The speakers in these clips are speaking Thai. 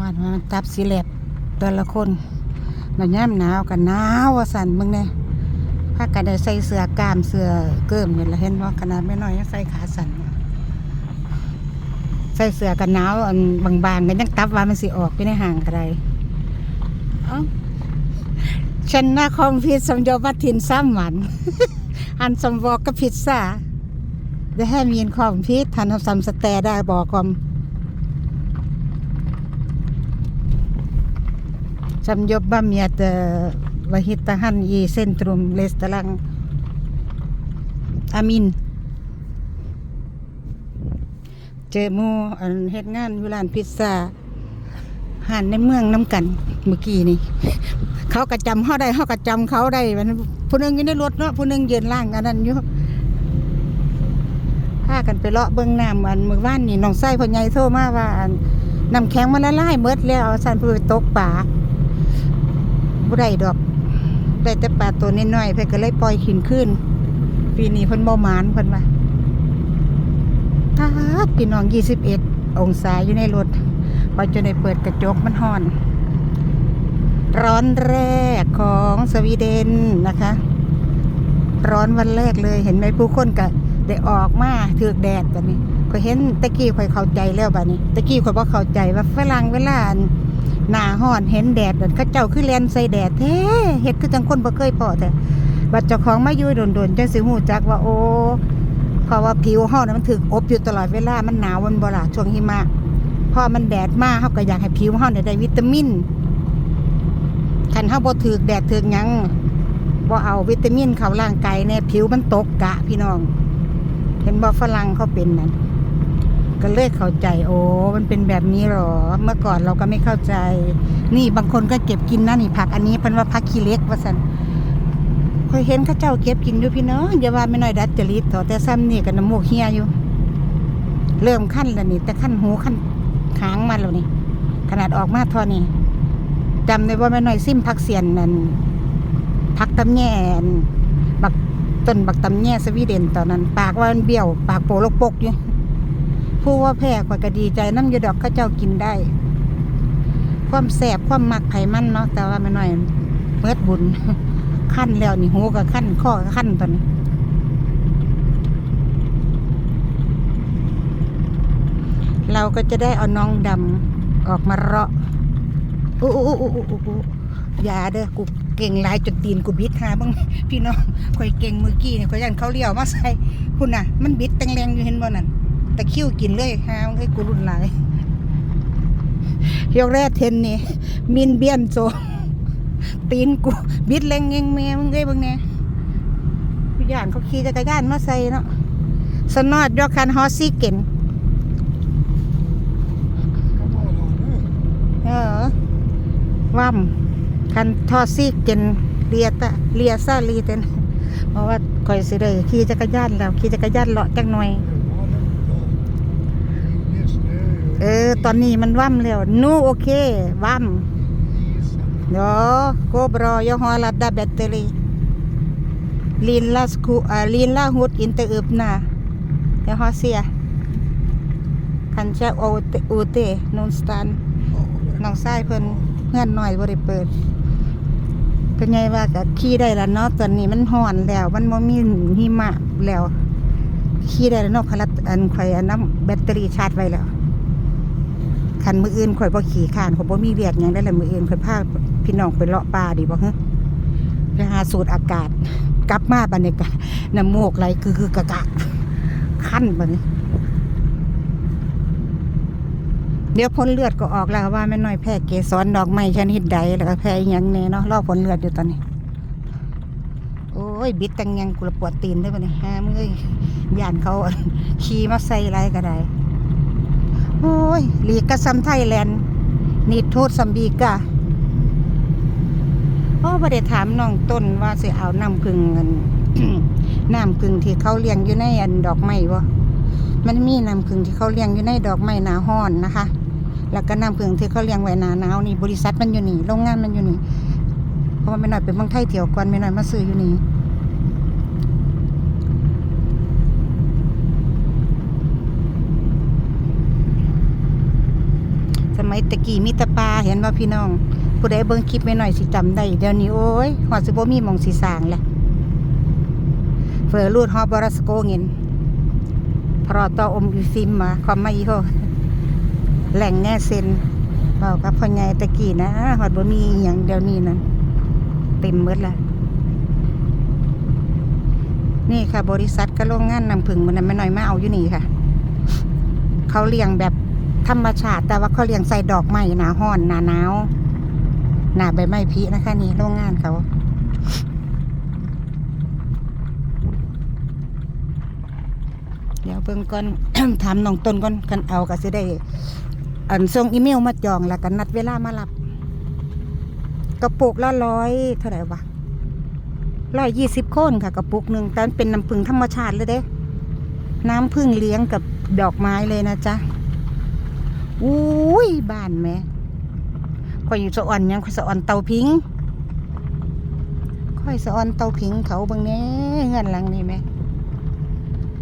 วานมันจับสีแหลบแต่ละคนหนาวย่มหนาวกันหนาวว่าสันมึงเนี่ยพากันได้ใส่เสื้อกล้ามเสื้อเกิมเนี่ยละเห็นว่าขนาดไม่น้อยยังใส่ขาสั่นใส่เสื้อกันหนาวอันบางๆกันยังตับว่ามันสิออกไปในห่างไดเอ้าฉันน่าคอมพิษสมโยบัตินซ้ำหวันอันสมบอกกับพิซซ่าได้ให้มีนความพิษทันทำซัมสแตได้บอกความ Samjobba med uh, vad heter han i centrum restaurang Amin เจอมูอันเฮ็ดงานอยู่ร้านพิซซ่าหานในเมืองน้ำกันเมื่อกี้นี่ เขากระจำเขาได้เขากระจำเขาได้มันผู้หนึงอยู่ในรถเนาะผู้หนึงยืนล่างอันนั้นอยู่พากันไปเลาะเบื้องน้ำอันมือว่านนี่น้องไส้พ่อใหญ่โทรมาว่าอันน้ำแข็งมันละลายเมดแล้วสันพื่อตกป่า บ่ได้ดอกได้แต่ปลาตัวน้อยๆเพิ่นก็เลยปล่อยขินขึ้นปีนี้เพิ่นบ่หมานเพิ่นว่าตาพี่น้อง 21 องศาอยู่ในรถพอจนได้เปิดกระจกมันฮ้อน ร้อนแรกของสวีเดนนะคะ ร้อนวันแรกเลยเห็นไหมผู้คนก็ได้ออกมาถือกแดดแบบนี้ก็เห็นตะกี้ข่อยเข้าใจแล้วแบัดนี้ตะกี้ข่อยบ่เข้าใจว่าฝรั่งเวลาน หน้าห้อนเห็นแดดนั่นเขาเจ้าคือแลนใส่แดดแท้เฮ็ดคือจังคนบ่เคยพอแต่บัดเจ้าของมาอยู่โดนๆจังสิฮู้จักว่าโอ้เพราะว่าผิวเฮาน่ะมันถูกอบอยู่ตลอดเวลามันหนาวมันบ่ล่ะช่วงหิมะพอมันแดดมากเฮาก็อยากให้ผิวเฮาได้วิตามินคันเฮาบ่ถูกแดดถูกหยังบ่เอาวิตามินเข้าร่างกายแน่ผิวมันตกกะพี่น้อง เห็นบ่ฝรั่งเขาเป็นนั่น ก็เลยเข้าใจโอ้มันเป็นแบบนี้หรอ เมื่อก่อนเราก็ไม่เข้าใจ นี่บางคนก็เก็บกินนะนี่ผักอันนี้เพิ่นว่าผักขี้เล็กว่าซั่นเคยเห็นข้าเจ้าเก็บกินอยู่พี่น้องอย่าว่าไม่น้อยดัดจริตเถอะแต่ซ้ำนี่ก็น้ำมูกเฮียอยู่ เริ่มขั้นแล้วนี่ แต่ขั้นหูขั้นขางมาแล้วนี่ ขนาดออกมาทอนี่จำได้ว่าแม่น้อยซิมผักเสียนนั่นผักตำแย่อันบักต้นบักตำแย่สวีเดนตอนนั้น ปากว่ามันเบี้ยว ปากโปลกปกอยู่ ผู้ว่าแพ้ข่อยก็ดีใจน้ำอยดอกเข้าเจ้ากินได้ ความแสบความมักไขมันเนาะแต่ว่าไม่น้อยเมื่อบุญขั้นแล้วนี่หูกับขั้นข้อกับขั้นตอนนี้เราก็จะได้เอาน้องดำออกมาเราะอู้อู้อู้อู้อู้อย่าเด้อกูเก่งหลายจนตีนกูบิดหาบ้างพี่น้องข่อยเก่งเมื่อกี้นี่ข่อยยันเขาเลี้ยวมาใส่คุณน่ะ มันบิดแตงแรงอยู่เห็นบ่นั่น ตะคริวกินเลยฮะมันให้กูรุนหลยยกแรกเทนนี่มินเบียนโซตีนกูบิดแรงเงงแม่มึงเอ้ยเบิ่งแน่ผู้ย่านเขาขี่จักรยานมาใส่เนาะสนอดยกคันฮอสซี่เก่นเออว่ำคันทอซี่เก่นเลียตะเลียซาลีเต็นเพราะว่าคอยสิได้ขี่จักรยานแล้วขี่จักรยานเลาะจักหน่อย เออ ตอนนี้มันว่ำแล้วนู่โอเค ว่ำเนาะโกบรอยฮอลัดดาแบตเตอรี่ลินลาสคูอ่าลินลาฮุดอินเตอร์อึบนาเดี๋ยวฮอเสียคันเช้าโอเตอูเตนนสตันน้องชายเพิ่นเพื่อนหน่อยบ่ได้เปิดเป็นไงว่าก็ขี่ได้แล้วเนาะตอนนี้มันฮ้อนแล้ว มันบ่มีหิมะแล้วขี่ได้แล้วเนาะคลัดอันข่อันน้ำแบตเตอรี่ชาร์จไว้แล้ว คันมืออื่นข่อยบ่ขี่ข้านข่อยบ่มีเวียกหยังได้เลยมืออื่นข่อยพาพี่น้องไปเลาะป่าดีบ่ฮะไปหาสูดอากาศ กลับมาบัดนี้ก็น้ำมูกไหลคือคือกะกะคันบัดนี้เดี๋ยวผลเลือดก็ออกแล้วว่าแม่น้อยแพ้เกสรดอกไม้ชนิดใดแล้วก็แพ้อิหยังแน่เนาะรอผลเลือดอยู่ตอนนี้ โอ้ย บิดตังยังกูละปวดตีนเลยบัดนี้ฮะมึงเอ้ยย่านเขาขี่มาใส่ไรก็ได้ โอ้ยลีกกะซัมไทยแลนด์นี่โทษซัมบีกะโอ้บ่ได้ถามน้องต้นว่าสิเอาน้ำพึ่งอันน้ำพึ่งที่เขาเลี้ยงอยู่ในอันดอกไม้บ่มันมีน้ำพึ่งที่เขาเลี้ยงอยู่ในดอกไม้นาห้อนนะคะ แล้วก็น้ำพึ่งที่เขาเลี้ยงไว้นาหนาวนี่บริษัทมันอยู่นี่โรงงานมันอยู่นี่เพราะว่าไม่น้อยเป็นเมืองไทยเที่ยวก่อนไม่น้อยมาซื้ออยู่นี่ มัยมัยตะกี้มีตะปลาเห็นบ่พี่น้อง ผู้ใดเบิ่งคลิปแม่น้อยสิจำได้เดี๋ยวนี้โอ้ยฮอดสิบ่มีมองสิสางแล้วเฟอร์ลูดฮอบบรัสโกเงินเพราะต่ออมอีฟิมมาความไม่โหแหล่งแง่เซนเบากับพ่อใหญ่ตะกี้นะฮอดบ่มีอย่างเดี๋ยวนี้นั่นเต็มหมดละนี่ค่ะ บริษัทก็โรงงานนำผึ้งมันนั้นแม่น้อยมาเอาอยู่นี่ค่ะ เขาเลี้ยงแบบ ธรรมชาติ แต่ว่าเขาเลี้ยงใส่ดอกไม้หนาห้อนหนาหนาวหนาใบไม้ผลินะคะ นี่โรงงานเขาเดี๋ยวเบิ่งก่อน ถามน้องต้นก่อนกันเอาก็สิได้ อันส่งอีเมลมาจองแล้วกันนัดเวลามารับกระปุกละร้อยเท่าไหร่วะร้อยยี่สิบโคนค่ะกระปุกหนึ่งแต่เป็นน้ำผึ้งธรรมชาติเลยเด้ น้ำผึ้งเลี้ยงกับดอกไม้เลยนะจ๊ะ อุ้ยบ้านแม่ข่อยอยู่สะอ่อนยังข่อยสะอ่อนเตาพิงข่อยสะอ่อนเตาพิงเขาบางแน่เงินหลังนี่แม่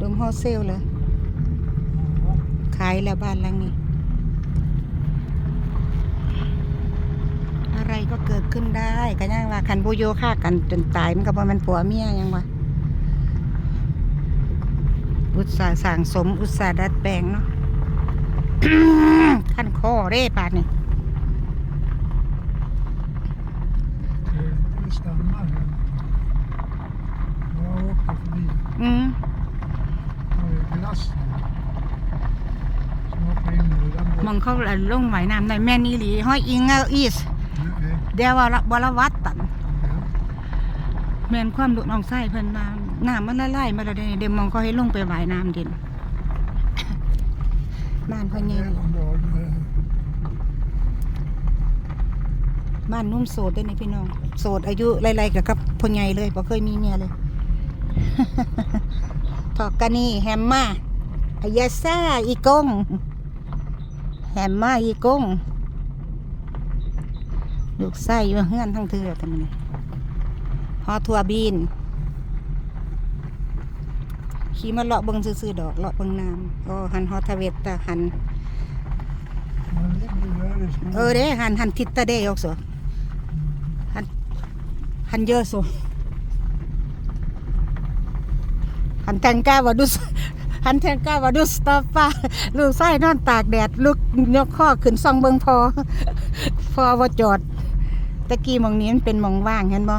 รวมโฮเซลเลยขายแล้วบ้านหลังนี้ อะไรก็เกิดขึ้นได้ก็ยังว่าคันบุโยฆ่ากันจนตายมันก็บ่แมันผัวเมียยังวะอุตสาห์สั่งสมอุตสาห์ดัดแปลงเนาะ ขั้นคอเร่ปาดนี่ Det stannar här. Jag åker förbi. อืม Har ju glass här. Snart rinner det. Den มองเขาลงไหวน้ำในแม่นีหลีห้อยอิงเงาอีส Nej, เดวรบรวัตตัน ja. แม่นความดุน้องไส้เพิ่นมาน้ำมันละลายมาแล้วเดยวนี้เดี๋ยวมองเขาให้ลงไปไหวน้ำเด่น บ้านพ่อใหญ่บ้านนุ่มโสดได้อนี่พี่น้อง โสดอายุไล่ๆกับกับพ่อใหญ่เลยบ่เคยมีเมียเลยทอกกานี่แฮมมาอายาซ่าอีกงแฮมมาอีกงลูกไส้อยู่เฮือนทั้งเทือกันมันฮอทัวบีน ขี่มาเลาะเบิงซื่อๆดอกเลาะเบิงน้ำโอ้หันฮอทเวตตาหัน เออเด้หันหันทิศตะเด้ยกสวหันหันเยอะสวหันแทงก้าวดุสหันแทงก้าวดุสตอป้าลูกไส้นอนตากแดดลูกยกข้อขึ้นซองเบิงพอ พอว่าจอดตะกี้มองนี้มันเป็นมองว่างเห็นบ่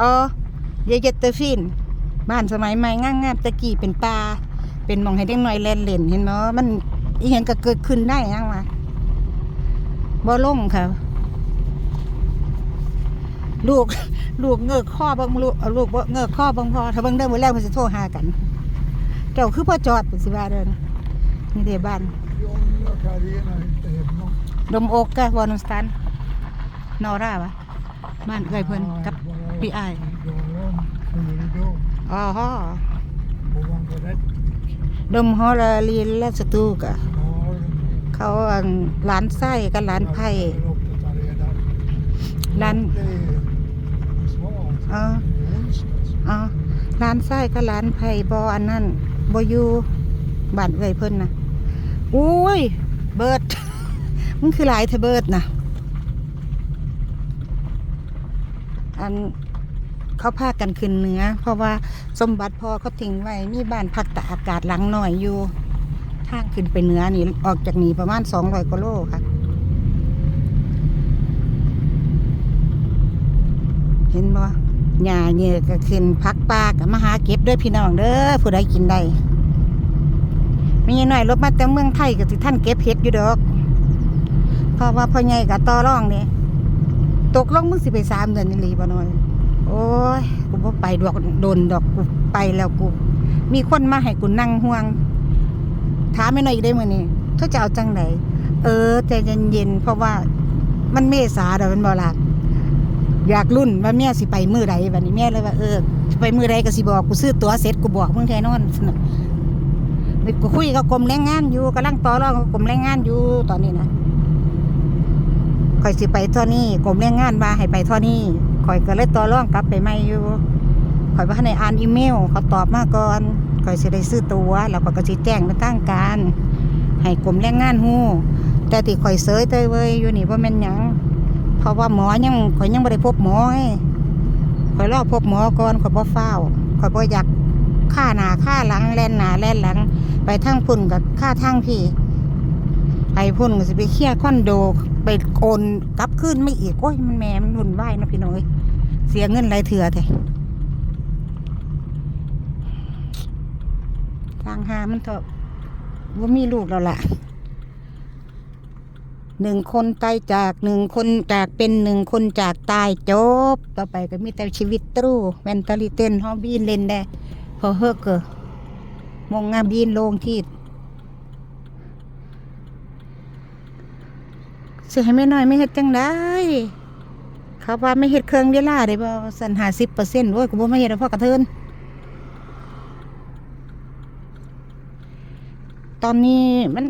อ๋อเยเยตเตอร์ฟิน บ้านสมัยใหม่ง่างๆตะกี้เป็นป่าเป็นมองให้เด็กน้อยเล่นเล่นเห็นบ่มันอีหยังก็เกิดขึ้นได้ยังวะบ่ลงค่ะ ลูกลูกเงือกข้อบังลูกลูกเงือกข้อบังพอถ้าบิ่งได้มื้อแรกมันสิโทรหากันเจ้าคือพ่อจอดเป็นสิว่าเด้อนนี่เด้บ้านดมอกกะวอนสตันนอร่าวะบ้านเอ้ยเพิ่นกับพี่ไอาย dagen före då. อ๋อฮอ Och man var rätt ดมฮอลลีนและสตูกะ klar. เขาอันร้านไส้กับร้านไผ่ Lan- Ja. อ๋อร้านไส้กับร้านไผ่บออันนั้นบอยู่บ้านเอ้ยเพิ่นนะอุ้ย เบิด มันคือหลายเทเบิดนะอัน เขาพากันขึ้นเนื้อ เพราะว่าสมบัติพ่อเขาทิ้งไว้มีบ้านพักตากอากาศหลังหน่อยอยู่ทางขึ้นไปเนื้อนี่ออกจากนี่ประมาณสองร้อยกิโลค่ะ เห็นบ่หญ้าเนี่ยก็ขึ้นพักปลากับมาหาเก็บด้วยพี่น้องเด้อผู้ใดกินได้มีหน่อยรถมาแต่เมืองไทยก็สิท่านเก็บเห็ดอยู่ดอกเพราะว่าพ่อใหญ่กับต่อร่องนี่ตกลงมึงสิไปสามเดือนนี่หลีบ่น้อย โอ้ยกูบ่ไปดอกโดนดอกกูไปแล้วกู มีคนมาให้กูนั่งห่วงถามไม่หน่อยอีกได้มื้อนี้เขาจะเอาจังไดเออใจเย็นๆเพราะว่ามันเมษาเด้อมันบ่ล่ะอยากรุ่นว่าแม่สิไปมือใดบัดนี้แม่เลยว่าเออไปมือใดก็สิบอกกูซื้อตั๋วเสร็จกูบอกมึงแค่นอนสนุกนี่กูคุยกับกรมแรงงานอยู่กำลังต่อรองกับกรมแรงงานอยู่ตอนนี้นะข่อยสิไปท่านี้กรมแรงงานว่าให้ไปท่านี้ ข่อยก็เลยต่อรองกลับไปใหม่อยู่ข่อยว่าในอ่านอีเมลเขาตอบมาก่อนข่อยสิได้ซื้อตัวแล้วก็ก็สิแจ้งเป็นทางการ ให้กรมแรงงานฮู้แต่ที่ข่อยเสยเตยเว้ยอยู่นี่บ่แม่นหยังเพราะว่าหมอยังข่อยยังบ่ได้พบหมอไงข่อยรอพบหมอก่อนข่อยบ่ฟ้าข่อยบ่อยากค่าหนาค่าหลังแล่นหนาแล่นหลัง ไปทางพุ่นกับค่าทางพี่ไปพุ่นก็สิไปเคลียร์คอนโด ไปโอนกลับคืนไม่อีกโอ้ยมันแหม่มันวุ่นวายนะพี่น้อยเสียเงินหลายเถื่อแท้ทางหามันเถอะว่ามีลูกแล้วล่ะหนึ่งคนตายจากหนึ่งคนจากเป็นหนึ่งคนจากตายจบ ต่อไปก็มีแต่ชีวิตตรู่แมนตาลิเตนฮอบบีนเล่นได้พอเฮกเกอร์มงงามบีนโลงที่ สิให้แม่น้อยไม่เฮ็ดจังได้เขาว่าไม่เฮ็ดเครื่องเวลาได้บ่สันหาสิบเปอร์เซ็นต์โว้ยกูบ่มาเฮ็ดเอาพ่อกระเทินตอนนี้มัน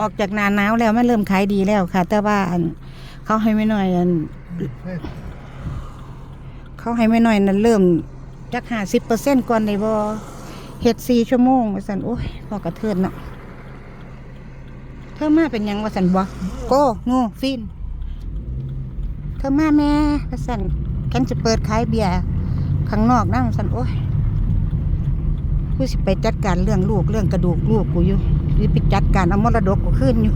ออกจากนาหนาวแล้วมันเริ่มขายดีแล้วค่ะ แต่ว่าเขาให้ไม่น้อยอันเขาให้ไม่น้อยนั้นเริ่มจักหาสิบเปอร์เซ็นต์ก่อนในบอเฮ็ดสี่ชั่วโมงสันโอ้ยพอกระเทินเนาะ เธอมาเป็นยังว่าสันบอโก้งูฟินเธอมาแม่ว่าสันแคนจะเปิดขายเบียร์ข้างนอกนั่งสันโอ้ยกูสิไปจัดการเรื่องลูกเรื่องกระดูกลูกกูอยู่สิไปจัดการเอามรดกกูขึ้นอยู่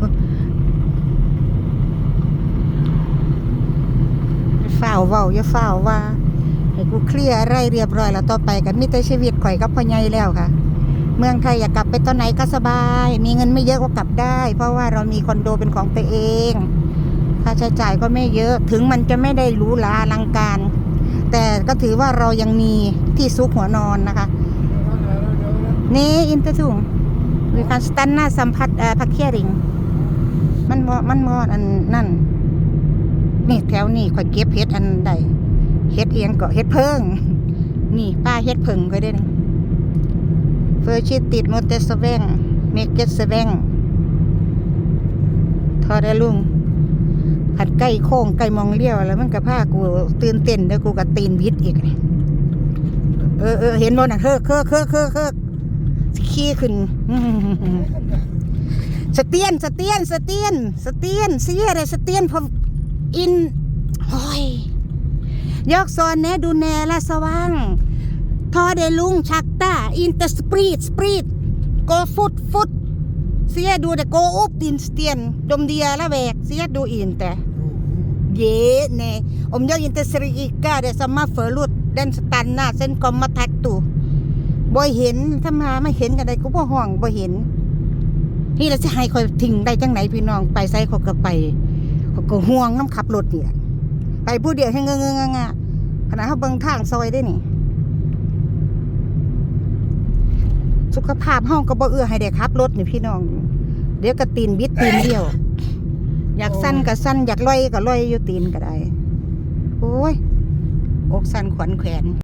อย่าฝ้าเว้าอย่าฝ้าว่าให้กูเคลียร์ไรเรียบร้อยแล้วต่อไปกันมีแต่ชีวิตข่อยกับพ่อใหญ่แล้วค่ะ เมืองไทยอยากกลับไปตอนไหนก็สบาย มีเงินไม่เยอะก็กลับได้ เพราะว่าเรามีคอนโดเป็นของตัวเอง ค่าใช้จ่ายก็ไม่เยอะถึงมันจะไม่ได้หรูหราอลังการ แต่ก็ถือว่าเรายังมีที่ซุกหัวนอนนะคะนี่อินเตอร์ทุงมีการสตันหน้าสัมผัสเอ่อพักเคียริง มันมอมันมออันนั่นนี่แถวนี่ข่อยเก็บเห็ดอันใดเฮ็ดเอียงก็เฮ็ดเพิงนี่ป้าเฮ็ดเพิงก็ได้นี่ เฟอร์ชิติดโมเตสเวงเมกเกสเวงทอได้ลุงขัดใกล้โค้งใกล้มองเลี้ยวแล้วมันก็พากูตื่นเต้นแล้วกูก็ตีนวิดอีก เออเออเห็นบ่น่ะเฮ้อเฮ้อเฮ้อเฮ้อเฮ้อสิขี้ขึ้นสเตียนสเตียนสเตียนสเตียนเสียอะไรสเตียนพออินโอ้ยยกโซนเนดูแนละสว่าง ทอเดลุงชักตาอินเตอร์สปรีดสปรีดโกฟุตฟุตเสียดูแต่โกอุบดินสเตียนดมเดียละแวกเสียดูอินแต่เย่เนอมยออินเตอร์สรีอีกาเดสมาเฟอรุดเดนสตันนาเส้นกอมมาทักตูบ่เห็นถ้ามาไม่เห็นกันใดก็บ่ห่วงบ่เห็น นี่เราจะให้คอยทิ้งได้จังไหนพี่น้องไปไซเขาก็ไปเขาก็ห่วงน้ำขับรถเนี่ยไปผู้เดียวให้เงงงงะขณะเขาเบิ่งทางซอยได้นี่ สุขภาพห้องก็บ่เอื้อให้เด็กขับรถนี่พี่น้อง เดี๋ยวก็ตีนบิดตีนเดียว อยากสั้นก็สั้นอยากลอยก็ลอยอยู่ตีนก็ได้ โอ้ยอกสั้นขวัญแขวน